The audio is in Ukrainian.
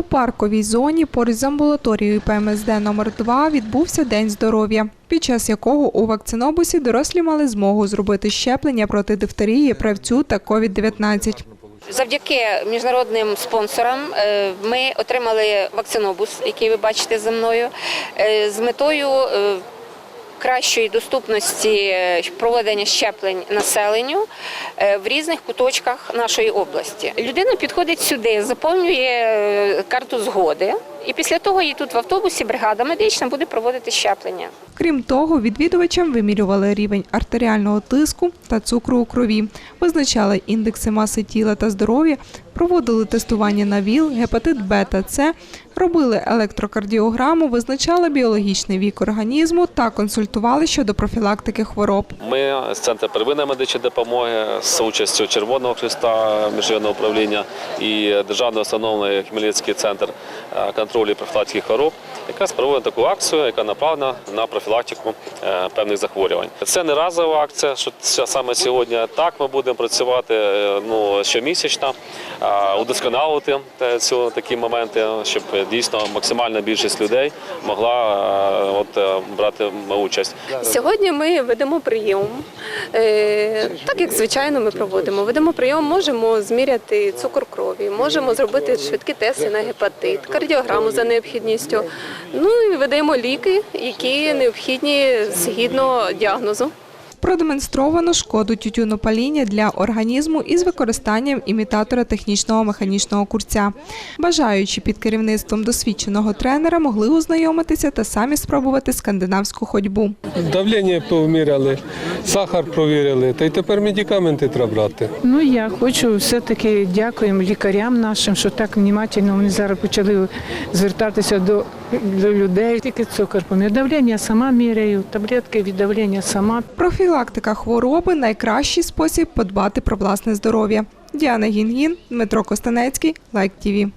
У парковій зоні поруч з амбулаторією ПМСД номер 2 відбувся День здоров'я, під час якого у вакцинобусі дорослі мали змогу зробити щеплення проти дифтерії, правцю та COVID-19. Завдяки міжнародним спонсорам е, ми отримали вакцинобус, який ви бачите за мною, е, з метою е, кращої доступності е, проведення щеплень населенню е, в різних куточках нашої області. Людина підходить сюди, заповнює е, карту згоди, і після того їй тут в автобусі бригада медична буде проводити щеплення. Крім того, відвідувачам вимірювали рівень артеріального тиску та цукру у крові, визначали індекси маси тіла та здоров'я, проводили тестування на ВІЛ, гепатит Б та С, робили електрокардіограму, визначали біологічний вік організму та консультували щодо профілактики хвороб. Ми з центру первинної медичної допомоги з участю Червоного Христа міжнародного управління і державної установи Хмельницький центр е, контролю профілактики хвороб, якраз проводить таку акцію, яка направлена на профілактику е, певних захворювань. Це не разова акція, що саме сьогодні. Так ми будемо працювати е, ну, щомісячно, удосконалити цю такі моменти, щоб дійсно максимальна більшість людей могла е, от, брати участь. Сьогодні ми ведемо прийом, так як звичайно ми проводимо. Ведемо прийом, можемо зміряти цукор крові, можемо зробити швидкі тести на гепатит, кардіограму за необхідністю. Ну і видаємо ліки, які необхідні згідно діагнозу. Продемонстровано шкоду тютюнопаління для організму із використанням імітатора технічного механічного курця. Бажаючи під керівництвом досвідченого тренера могли ознайомитися та самі спробувати скандинавську ходьбу. Давлення поміряли, сахар провірили, та й тепер медикаменти треба брати. Ну я хочу все-таки дякуємо лікарям нашим, що так внимательно вони зараз почали звертатися до, до людей. Тільки цукор помір. Давлення сама міряю, таблетки від давлення сама. Профілактика хвороби найкращий спосіб подбати про власне здоров'я. Діана Гінгін, Дмитро Костанецький, Лайк ТІВІ.